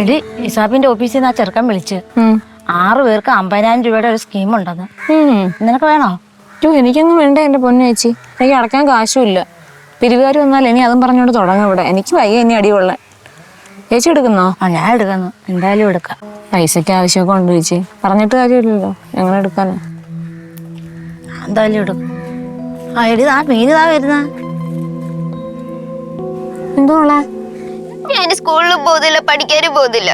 എടി ഇസാബിന്റെ ഓഫീസിൽ നിന്ന് ആ ചെറുക്കൻ വിളിച്ച്. ആറു പേർക്ക് അമ്പതിനായിരം രൂപയുടെ ഒരു സ്കീം ഉണ്ടെന്ന്. നിനക്ക് വേണോ? ടു എനിക്കൊന്നും വേണ്ട എന്റെ പൊന്നു ചേച്ചി. എനിക്ക് അടക്കാൻ കാശുമില്ല. പിരിവുകാർ വന്നാൽ ഇനി അതും പറഞ്ഞോണ്ട് തുടങ്ങാം ഇവിടെ. എനിക്ക് വയ്യ ഇനി അടിയുള്ള ചേച്ചി എടുക്കുന്നോ? ആ ഞാൻ എടുക്കുന്നു. എന്തായാലും എടുക്കാം. പൈസക്ക് ആവശ്യമൊക്കെ ഉണ്ട് ചേച്ചി. പറഞ്ഞിട്ട് കാര്യമില്ലല്ലോ. എങ്ങനെ എടുക്കാനാ? എന്തായാലും എടുക്കും. ആ എടി ആ മീനിതാ വരുന്ന. എന്തോളെ ഞാൻ സ്കൂളിലും പോകുന്നില്ല പഠിക്കാനും പോകുന്നില്ല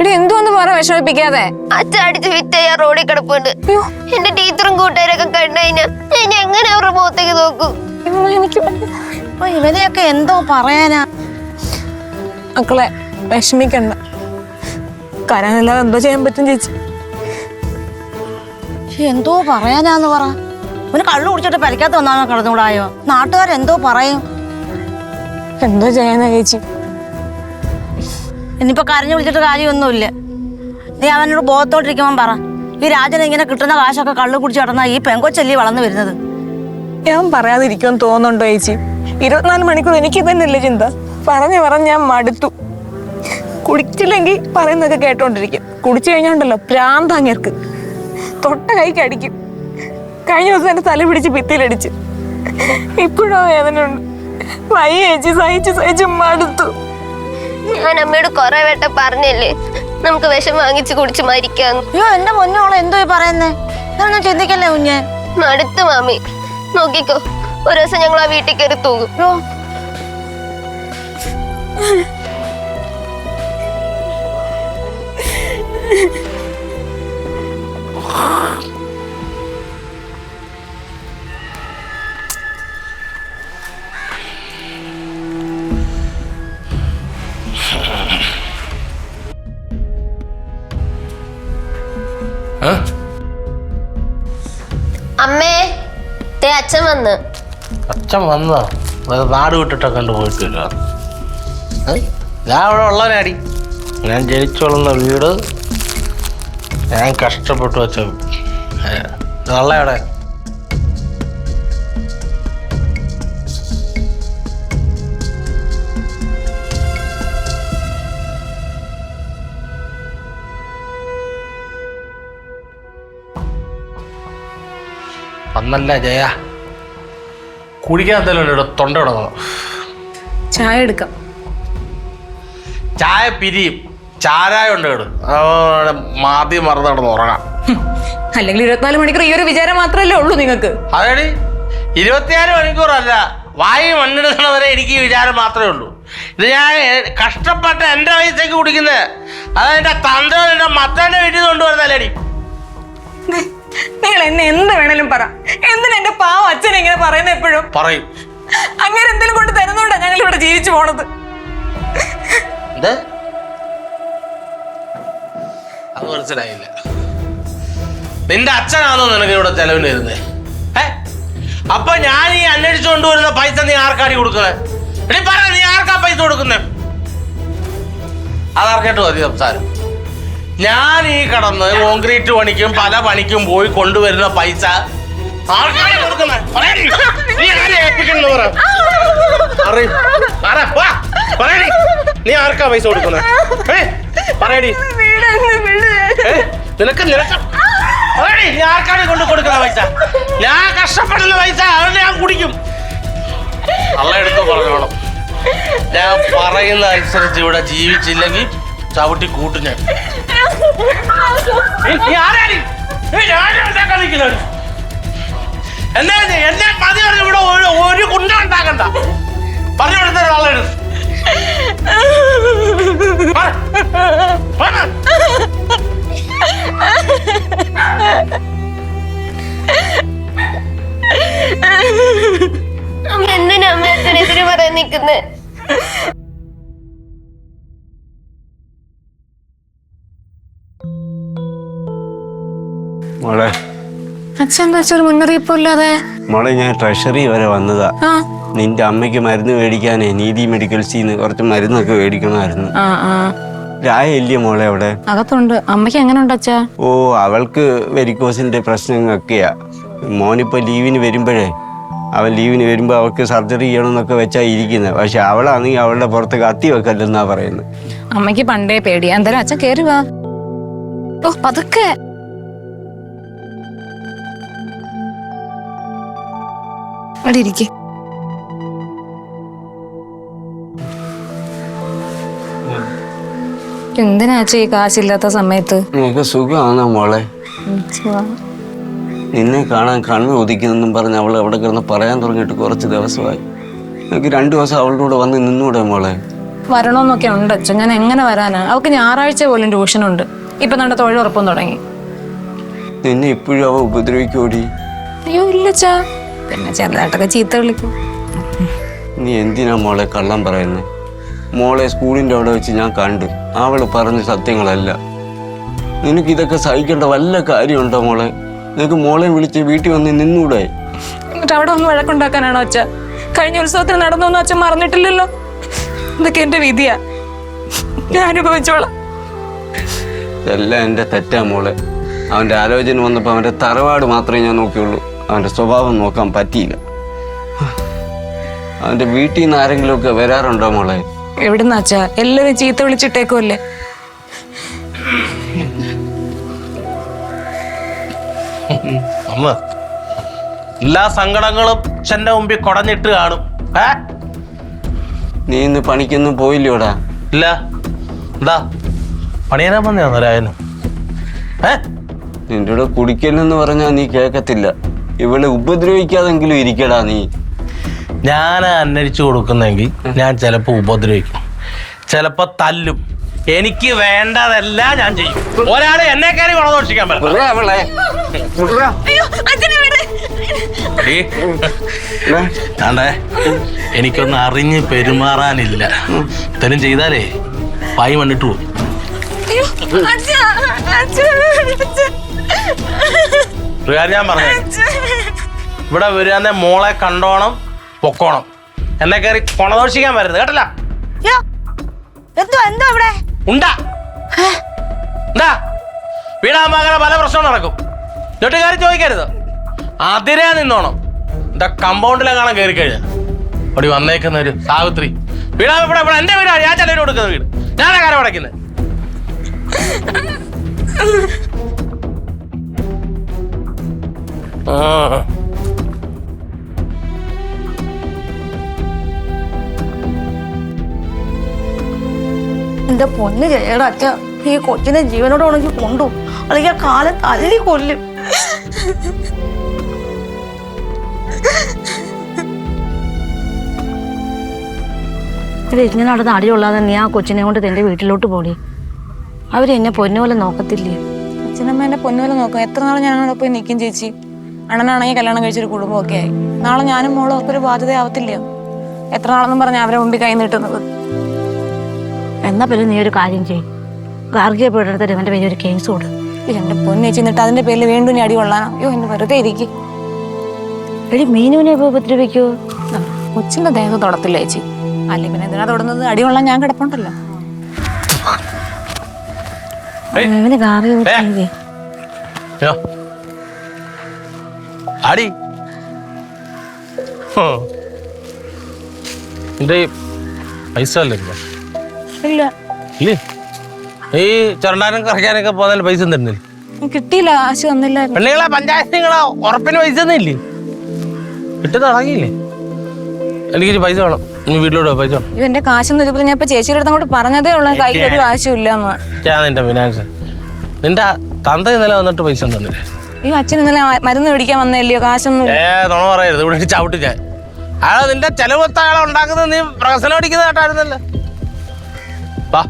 എടി എന്തോന്ന് പറ വിഷമിപ്പിക്കാതെ. അച്ഛൻ അടിച്ച് വിറ്റയ റോഡിൽ കിടപ്പുണ്ട്. അയ്യോ. എന്റെ ടീച്ചറും കൂട്ടുകാരൊക്കെ കണ്ടു കഴിഞ്ഞാൽ ഞാൻ എങ്ങനെ അവരുടെ മുഖത്തേക്ക് നോക്കും? എനിക്ക് അപ്പൊ ഇവനെയൊക്കെ എന്തോ പറയാനാ? മക്കളെ വിഷമിക്കണ്ട. കരാനില്ലാതെ എന്തോ ചെയ്യാൻ പറ്റും ചേച്ചി. എന്തോ പറയാനാന്ന് പറ. ഇവന് കള്ളു കുടിച്ചിട്ട് പരിക്കാത്ത വന്നാണോ കിടന്നുകൂടായോ? നാട്ടുകാരെന്തോ പറയും. എന്തോ ചെയ്യാനാ ചേച്ചി? ഇനിയിപ്പോ കരഞ്ഞു വിളിച്ചിട്ട് കാര്യമൊന്നുമില്ല. നീ അവനോട് ബോധത്തോട്ടിരിക്കുമ്പോൾ പറ. ഈ രാജൻ ഇങ്ങനെ കിട്ടുന്ന കാശൊക്കെ കള്ളു കുടിച്ച് കിടന്നാ ഈ പെങ്കൊച്ചല്ലി വളർന്നു വരുന്നത്? ഞാൻ പറയാതിരിക്കുമെന്ന് തോന്നുന്നുണ്ടോ ചേച്ചി? ഇരുപത്തിനാല് മണിക്കൂർ എനിക്ക് തന്നെയല്ലേ ചിന്ത. പറഞ്ഞു പറഞ്ഞ് ഞാൻ മടുത്തു. കുടിച്ചില്ലെങ്കിൽ പറയുന്നൊക്കെ കേട്ടോണ്ടിരിക്കും. കുടിച്ചു കഴിഞ്ഞാണ്ടല്ലോ പ്രാന്താങ്ങർക്ക് തൊട്ട കൈക്ക് അടിക്കും. കഴിഞ്ഞ ദിവസം എന്റെ തല പിടിച്ച് ഭിത്തിയിലടിച്ച്. ഇപ്പോഴോ വേദനയുണ്ട്. വയ്യ ചേച്ചി സഹിച്ച് സഹിച്ച് മടുത്തു ഞാൻ അമ്മയോട് കൊറേ വട്ടം പറഞ്ഞല്ലേ നമുക്ക് വിഷം വാങ്ങിച്ച് കുടിച്ച് മരിക്കാന്ന് അയ്യോ എന്റെ പൊന്നോളെ എന്തോ ഈ പറയുന്നേ? ഇതൊന്നും ചിന്തിക്കല്ലേ കുഞ്ഞെ? മടുത്തു മാമി. നോക്കിക്കോ ഒരു ദിവസം ഞങ്ങൾ ആ വീട്ടിൽ കയറി തൂകും അച്ഛൻ വന്നോ അത് നാട് വിട്ടിട്ടൊക്കെ കണ്ട് പോയിട്ട് വരുവാ ഏ? ഞാൻ അവിടെ ഉള്ളവനാടി. ഞാൻ ജനിച്ചു വളർന്ന വീട് ഞാൻ കഷ്ടപ്പെട്ടു വെച്ച നല്ലവിടെ അന്നല്ല ജയ? കുടിക്കാൻ എന്തെങ്കിലും തൊണ്ട തുടങ്ങണം ചായ എടുക്കാം. ചായ പിരിയും. ചാരായ ഉണ്ട് കേട്. മാതി മറന്ന് കിടന്ന് ഉറങ്ങാം. അല്ലെങ്കിൽ ഇരുപത്തിനാല് മണിക്കൂർ ഈ ഒരു വിചാരം മാത്രമല്ലേ ഉള്ളൂ നിങ്ങൾക്ക്? അതേടി. ഇരുപത്തിനാല് മണിക്കൂറല്ല. വായു മണ്ണെടുക്കണവരെ എനിക്ക് വിചാരം മാത്രമേ ഉള്ളൂ. ഇത് ഞാൻ കഷ്ടപ്പെട്ട് എന്റെ വയസ്സേക്ക് കുടിക്കുന്നത്. അതായത് എന്റെ തന്ത്രം എന്റെ മത്തന്റെ വീട്ടിൽ നിന്ന് കൊണ്ടുവരുന്നല്ലേടി നിങ്ങൾ എന്നെ എന്ത് വേണേലും പറ. പാവം അച്ഛൻ ഇങ്ങനെ പറയുന്ന എപ്പോഴും. പറയും. അങ്ങനെ എന്തെങ്കിലും കൊണ്ട് തരുന്നോണ്ടാ ഞങ്ങൾ ഇവിടെ ജീവിച്ചു പോണത്. എന്ത്? അത് മനസ്സിലായില്ല. നിന്റെ അച്ഛനാണോ നിനക്ക് ഇവിടെ ചെലവിന് വരുന്നത് ഏ? അപ്പൊ ഞാൻ ഈ അന്വേഷിച്ചു കൊണ്ടുവരുന്ന പൈസ നീ ആർക്കാടി കൊടുക്കണേ? എടി പറ നീ ആർക്കാ പൈസ കൊടുക്കുന്നേ? അതാർക്കേട്ട് മതി സംസാരം. ഞാൻ ഈ കടന്ന് കോൺക്രീറ്റ് പണിക്കും പല പണിക്കും പോയി കൊണ്ടുവരുന്ന പൈസ ആർക്കാണ് കൊടുക്കുന്നത് പറയടി. നീ ആരെ ഏൽപ്പിക്കണമെന്ന് പറ. പറയ്. പറ, വാ. പറയടി. നീ ആർക്കാ പൈസ കൊടുക്കുന്നത് ഏ? പറയടി ഏ? നിനക്ക് നിനക്ക് പറയടി നീ ആർക്കാണ് കൊണ്ട് കൊടുക്കുന്ന പൈസ ഞാൻ കഷ്ടപ്പെടുന്ന പൈസ അതുകൊണ്ട് ഞാൻ കുടിക്കും അള്ള എടുത്ത് പറഞ്ഞോണം ഞാൻ പറയുന്ന അനുസരിച്ച് ഇവിടെ ജീവിച്ചില്ലെങ്കിൽ ചവിട്ടി കൂട്ടും ഞാൻ നീ- ആരാടി? നീ ഞാനും നിൽക്കുന്നവര്. എന്നെ എന്നെ മതി പറഞ്ഞു ഇവിടെ ഒരു ഒരു കുണ്ട ഉണ്ടാക്കണ്ട. പറഞ്ഞു കൊടുത്ത ആളാണ് അമ്മ എന്തിനാ അമ്മ അച്ഛനെതിരെ പറയാൻ നിക്കുന്നേ മോളെ അച്ഛൻ മുന്നറിയിപ്പില്ലാതെ മോളെ ഞാൻ ട്രഷറി വരെ വന്നതാ. നിന്റെ അമ്മയ്ക്ക് മരുന്ന് മേടിക്കാനേ നീതി മെഡിക്കൽസിൽ നിന്ന് കുറച്ച് മരുന്നൊക്കെ മേടിക്കണമായിരുന്നു. ആ ആ. രായ ഇല്ലേ മോളെ അവിടെ? അകത്തുണ്ട്. അമ്മയ്ക്ക് എങ്ങനെ ഉണ്ട് അച്ഛാ? ഓ അവൾക്ക് വെരിക്കോസിന്റെ പ്രശ്നങ്ങളൊക്കെയാ. മോനിപ്പോ ലീവിന് വരുമ്പോഴേ അവൻ ലീവിന് വരുമ്പോൾ അവൾക്ക് സർജറി ചെയ്യണമെന്നൊക്കെ വെച്ചാ ഇരിക്കുന്നത് പക്ഷെ അവളാണെങ്കിൽ അവളുടെ പുറത്ത് കത്തി വെക്കല്ലെന്നാ പറയുന്നത് അമ്മയ്ക്ക് പണ്ടേ പേടിയാ. എന്തായാലും അച്ഛൻ കേറുവാ ഓ പതുക്കെ. അവിടെ ഇരിക്കെ. എന്തിനാ ചേ ഈ കാശില്ലാത്ത സമയത്ത്? നിനക്ക് സുഖമാണോ മോളെ? നിന്നെ കാണാൻ കണ്ണ് ഒതിക്കുന്നെന്നും പറഞ്ഞ് അവൾ അവിടെ കിടന്ന് പറയാൻ തുടങ്ങിയിട്ട് കുറച്ച് ദിവസമായി. എനിക്ക് രണ്ടു ദിവസം അവളുടെ കൂടെ വന്ന് നിന്നൂടെ മോളെ? വരണമെന്നൊക്കെ ഉണ്ട് അച്ഛൻ ഞാൻ എങ്ങനെ വരാനാ? അവൾക്ക് ഞായറാഴ്ച പോലും ട്യൂഷനുണ്ട്. ഇപ്പൊ നമ്മുടെ തൊഴിലുറപ്പും തുടങ്ങി. നിന്നെ ഇപ്പോഴും അവ ഉപദ്രവിക്കോടി അയ്യോ ഇല്ലച്ചാ പിന്നെ ചെറുതായിട്ടൊക്കെ ചീത്ത വിളിക്കും. നീ എന്തിനാ മോളെ കള്ളം പറയുന്നത് മോളെ സ്കൂളിന്റെ അവിടെ വെച്ച് ഞാൻ കണ്ടു. അവൾ പറഞ്ഞ സത്യങ്ങളല്ല. നിനക്ക് ഇതൊക്കെ സഹിക്കേണ്ട വല്ല കാര്യമുണ്ടോ മോളെ? നിനക്ക് മോളെ വിളിച്ച് വീട്ടിൽ വന്ന് നിന്നൂടെ? എന്നിട്ട് അവിടെ ഒന്ന് വഴക്കുണ്ടാക്കാനാണോ അച്ഛ? കഴിഞ്ഞ ഉത്സവത്തിന് നടന്നൊന്നും അച്ഛൻ മറന്നിട്ടില്ലല്ലോ. ഇതൊക്കെ എന്റെ വിധിയാ. ഞാൻ അനുഭവിച്ചോളാം. ഇതെല്ലാം എന്റെ തെറ്റാ മോളെ. അവന്റെ ആലോചന വന്നപ്പോൾ അവന്റെ തറവാട് മാത്രമേ ഞാൻ നോക്കിയുള്ളൂ. അവന്റെ സ്വഭാവം നോക്കാൻ പറ്റിയില്ല. അവന്റെ വീട്ടിൽ നിന്ന് ആരെങ്കിലും ഒക്കെ വരാറുണ്ടോ മോളെ? എവിടെ അച്ഛാ? എല്ലാവരും ചീത്ത വിളിച്ചിട്ടേക്കുമല്ലേ അമ്മ എല്ലാ സങ്കടങ്ങളും അച്ഛന്റെ മുമ്പിൽ കുടഞ്ഞിട്ട് കാണും. ഏ? നീ ഇന്ന് പണിക്കൊന്നും പോയില്ലോടാ? ഇല്ല. എന്താ? പണിയാൻ പറഞ്ഞു രായനും? ഏ? നിന്റെ കൂടെ കുടിക്കലെന്ന് പറഞ്ഞാൽ നീ കേൾക്കത്തില്ല ഇവളെ ഉപദ്രവിക്കാതെങ്കിലും ഇരിക്കടാ നീ. ഞാൻ അന്വേഷിച്ചു കൊടുക്കുന്നെങ്കിൽ ഞാൻ ചിലപ്പോ ഉപദ്രവിക്കും. ചിലപ്പോ തല്ലും. എനിക്ക് വേണ്ടതെല്ലാം ഞാൻ ചെയ്യും. ഒരാളെ എന്നെ കയറി ഗുണദോഷിക്കാൻ പറ്റേ എനിക്കൊന്ന് അറിഞ്ഞ് പെരുമാറാനില്ല. ഇത്തരം ചെയ്താലേ പായി മണ്ണിട്ട് പോകും. ഒരു കാര്യം ഞാൻ പറഞ്ഞു. ഇവിടെ വരാന്നെ മോളെ കണ്ടോണം പൊക്കോണം. എന്നെ കയറി കൊണദോഷിക്കാൻ വരരുത് കേട്ടല്ല? എന്തോ എന്തോ ഇവിടെ? ഉണ്ടാ. എന്താ? വീടാകുമ്പോ അങ്ങനെ പല പ്രശ്നവും നടക്കും. എന്നിട്ട് കാര്യം ചോദിക്കരുത്. അതിരെ നിന്നോണം. എന്താ കമ്പൗണ്ടിലെ കാണാൻ കയറി കഴിഞ്ഞ. അവിടെ വന്നേക്കുന്ന ഒരു സാവിത്രി. വീടാ ഇവിടെ ഇവിടെ എന്റെ വീടാണ്. ഞാൻ ചെലവിന് കൊടുക്കുന്ന വീട്. ഞാനാ കാര്യം അടയ്ക്കുന്നത് എന്റെ പൊന്ന് ചെയ്യടാ അച്ഛ. ഈ കൊച്ചിനെ ജീവനോട് ഉണങ്ങി കൊണ്ടു. അല്ലെങ്കിൽ ആ കാലം തല്ലി കൊല്ലും. ഇങ്ങനെ നടന്ന് അടിയുള്ളാതെ നീ ആ കൊച്ചിനെ കൊണ്ട് എന്റെ വീട്ടിലോട്ട് പോടി. അവരെന്നെ പൊന്നുപോലെ നോക്കത്തില്ലേ? അച്ഛനമ്മ എന്നെ പൊന്നുപോലെ നോക്കും എത്ര നാൾ ഞാൻ അവിടെ പോയി നിൽക്കും ചേച്ചി? അണ്ണനാണെങ്കിൽ കല്യാണം കഴിച്ചൊരു കുടുംബമൊക്കെ ആയി. നാളെ ഞാനും മോളും ഒക്കെ ഒരു ബാധ്യതയാവത്തില്ല. എത്ര നാളെന്നും പറഞ്ഞ അവരെ മുമ്പിൽ കൈ നീട്ടുന്നത്. എന്നാ പിന്നെ നീ ഒരു കാര്യം ചെയ്യും. ഗാർഗിയ പീഡനത്തിന് ഇവന്റെ പേരിൽ ഒരു കേസ് കൊടു. എന്റെ പൊന്നേച്ചി എന്നിട്ട് അതിന്റെ പേരിൽ വീണ്ടും നീ അടി കൊള്ളാനോ? അയ്യോ എന്നെ വെറുതെ ഇരിക്കും. എടി മീനുവിനെ ഇപ്പോൾ ഉപദ്രവിക്കോ കൊച്ചിന്റെ ദേഹം തൊടത്തില്ല ചേച്ചി. അല്ലെ പിന്നെ എന്തിനാ തൊടുന്നത്? അടി കൊള്ളാൻ ഞാൻ കിടപ്പുണ്ടല്ലോ. ഇവന് ഗാർഗിയ ഹോ. നിന്റെ പൈസ അല്ലേ ഇല്ല. ഇല്ലേ? ഈ ചുരണ്ടാനും കറക്കാനൊക്കെ പോകാൻ പൈസ തരുന്നില്ല. കിട്ടിയില്ല കാശ് തന്നില്ല പെണ്ണുങ്ങളെ പഞ്ചായത്ത് നിങ്ങളെ ഉറപ്പിന് പൈസ തന്നില്ലേ കിട്ടുന്ന ഇട്ട് തുടങ്ങിയില്ലേ എനിക്ക് ഇച്ചിരി പൈസ വേണം. നീ വീട്ടിലോട്ട് പൈസ വേണം. ഇവന്റെ കാശൊന്നും ഇതുപോലെ ഞാൻ ഇപ്പൊ ചേച്ചിയുടെ അടുത്ത് അങ്ങോട്ട് പറഞ്ഞതേ ഉള്ളൂ. കയ്യിൽ ഒരു കാശും ഇല്ല ഞാൻ നിന്റെ ഫിനാൻസ് നിന്റെ തന്ത ഇന്നലെ വന്നിട്ട് പൈസ തന്നില്ലേ? അയ്യോ അച്ഛൻ ഇന്നലെ മരുന്ന് മേടിക്കാൻ വന്നല്ലയോ കാശൊന്നും ഏ നുണ പറയരുത്. ഇവിടെ ചവിട്ടി ഞാൻ. അയാൾ നിന്റെ ചെലവത്ത അയാളെ ഉണ്ടാക്കുന്നത് നീ പ്രഹസനം അടിക്കുന്ന കേട്ടായിരുന്നല്ലോ. വാ.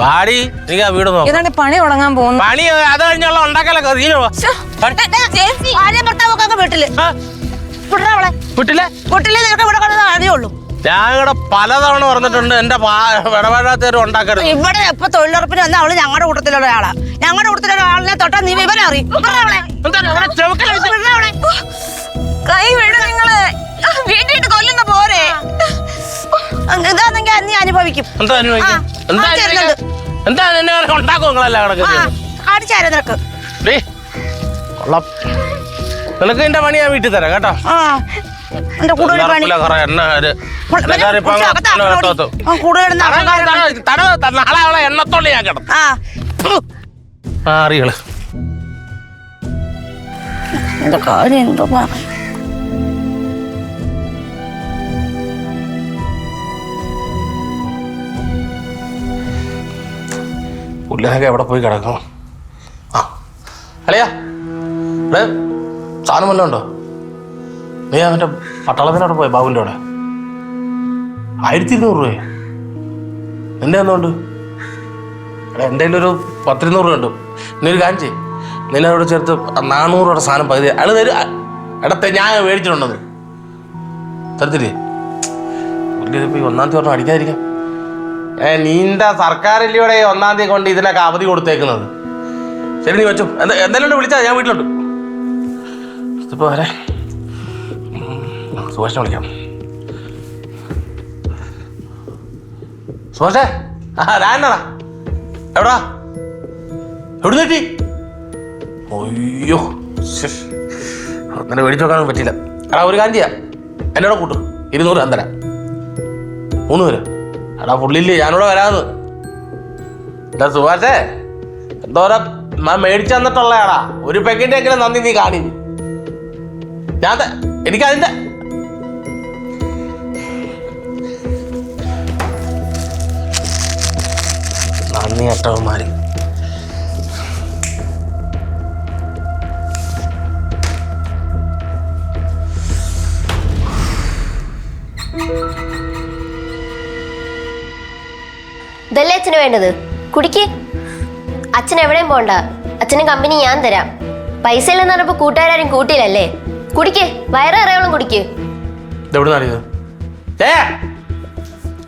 പാടി നീ ആ വീട് നോക്കാം. ഏതാണ്ട് പണി തുടങ്ങാൻ പോകുന്നു. പണി അത് കഴിഞ്ഞുള്ള ഉണ്ടാക്കലൊക്കെ നീ വീട്ടിൽ. വിട്ടില്ലേ വീട്ടിലെ? നിനക്ക് ഇവിടെ കൊണ്ടത് അറിയുള്ളൂ ഞാൻ ഇവിടെ പലതവണ പറഞ്ഞിട്ടുണ്ട് എന്റെ ഇടപെടാത്തവരും ഉണ്ടാക്കരുത്. ഇവിടെ എപ്പൊ തൊഴിലുറപ്പിന് വന്ന അവൾ ഞങ്ങളുടെ കൂട്ടത്തിലുള്ള ആളാ ഞങ്ങളുടെ കൂട്ടത്തിലുള്ള ആളിനെ തൊട്ടാ നീ വിവരം അറിയും. കൈ വിട് നിങ്ങൾ. വീട്ടിട്ട് കൊല്ലുന്ന പോരെ. ഇതാണെങ്കിൽ നീ അനുഭവിക്കും. എന്താ അനുഭവിക്കും എന്താ എന്നെ ഉണ്ടാക്കും നിങ്ങളെല്ലാം കിടക്കുന്നത് കാണിച്ചാര നിനക്ക്. നിനക്ക് എന്റെ പണി ഞാൻ വീട്ടിൽ തരാം കേട്ടോ. ആ. എന്റെ ഒരു-. ആ, എണ്ണത്തോണ്ട് ഞാൻ കിടന്നു എന്റെ കാര്യം എന്തോ പുള്ളിനൊക്കെ എവിടെ പോയി കിടക്കണം? ആ. അളിയാ സാധനം വല്ലതും ഉണ്ടോ? നീ അവന്റെ പട്ടാളത്തിനോട് പോയി? ബാബുവിന്റെ അവിടെ? ആയിരത്തി ഇരുന്നൂറ് രൂപയെ? നിന്റെ എന്തുകൊണ്ട് എടാ എന്റെ ഒരു പത്തിരുന്നൂറ് രൂപ ഉണ്ട്. നീ ഒരു നിന്നെ അവിടെ ചേർത്ത് നാനൂറ് രൂപയുടെ സാധനം പകുതി അയാൾ തരും. ഇടത്തെ ഞാൻ മേടിച്ചിട്ടുണ്ടെന്ന്. തരത്തില്ലേ? ഈ ഒന്നാം തീയതി പറഞ്ഞാൽ അടിക്കാതിരിക്കാം. ഏ നീണ്ട സർക്കാരിലൂടെ ഒന്നാം തീയതി കൊണ്ട് ഇതിനൊക്കെ അവധി കൊടുത്തേക്കുന്നത്. ശരി നീ വെച്ചു. എന്താ എന്തായാലും വിളിച്ചാൽ ഞാൻ വീട്ടിലുണ്ട്. ഇപ്പോൾ വരെ. സുഭാഷിനെ വിളിക്കാം. സുഭാഷേ ആ എവിടാ? എവിടെ കിട്ടി? അയ്യോ. അങ്ങനെ മേടിച്ചു നോക്കാൻ പറ്റില്ല എടാ ഒരു കാര്യം ചെയ്യാം. എന്നോട് കൂട്ടും. ഇരുന്നൂറ് ഞാൻ തരാം. മൂന്ന് പേര്. എടാ പുള്ളില്ലേ ഞാനിവിടെ വരാന്ന്. എന്താ സുഭാഷേ എന്തോരം ഞാൻ മേടിച്ചു തന്നിട്ടുള്ളയാടാ. ഒരു പെക്കിന്റെ എങ്കിലും നന്ദി നീ കാണി ഞാൻ ത- അട്ടവന്മാര് ഇതല്ലേ അച്ഛന് വേണ്ടത്? കുടിക്ക്. അച്ഛൻ എവിടെയും പോണ്ട. അച്ഛന് കമ്പനി ഞാൻ തരാം. പൈസ ഇല്ലെന്ന് പറഞ്ഞപ്പോ കൂട്ടുകാരും കൂട്ടിയില്ലല്ലേ? കുടിക്ക്. വയറ് അറിയോളം കുടിക്ക്.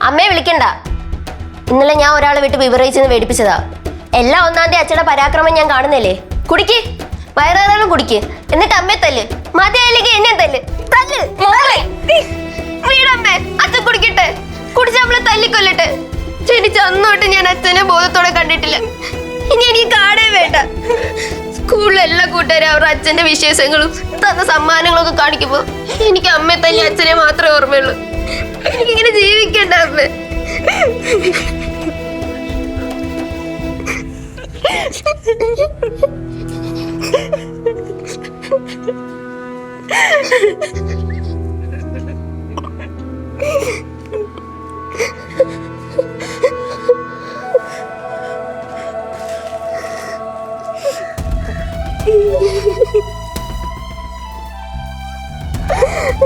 അമ്മയെ വിളിക്കണ്ട. ഇന്നലെ ഞാൻ ഒരാളെ വിട്ട് വിവറിയിച്ചെന്ന് മേടിപ്പിച്ചതാ എല്ലാ ഒന്നാം തീയതി അച്ഛയുടെ പരാക്രമം ഞാൻ കാണുന്നില്ലേ കുടിക്ക്. വയറേറാളും കുടിക്ക്. എന്നിട്ട് അമ്മയെ തല്ല്. മതിയായില്ലെങ്കിൽ എന്നെ തല്ല്. തല്ല്. വീടമ്മേ അച്ഛൻ കുടിക്കട്ടെ. കുടിച്ച് നമ്മളെ തല്ലിക്കൊല്ലട്ടെ. ജനിച്ച അന്നോട്ട് ഞാൻ അച്ഛനെ ബോധത്തോടെ കണ്ടിട്ടില്ല. ഇനി എനിക്ക് കാടേ വേണ്ട. സ്കൂളിലെല്ലാ കൂട്ടുകാരും അവരുടെ അച്ഛന്റെ വിശേഷങ്ങളും തന്ന സമ്മാനങ്ങളൊക്കെ കാണിക്കുമ്പോ എനിക്ക് അമ്മയെ തല്ലി അച്ഛനെ മാത്രമേ ഓർമ്മയുള്ളൂ. എനിക്കിങ്ങനെ ജീവിക്കണ്ട അമ്മേ. Ha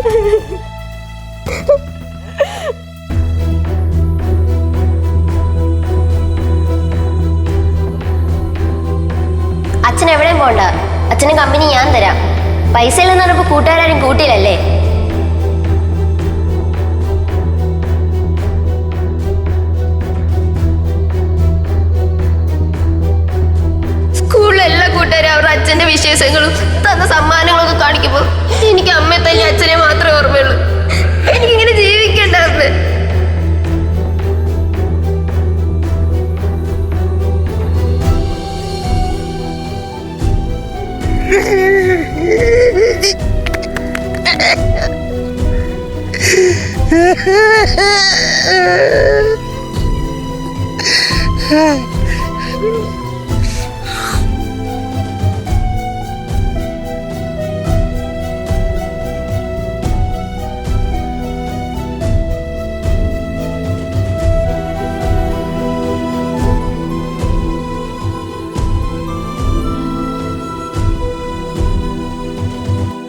ha ha! കമ്പനി ഞാൻ തരാം. പൈസ ഇല്ലെന്ന് പറഞ്ഞപ്പോ കൂട്ടുകാരും കൂട്ടിയില്ലല്ലേ? Hey.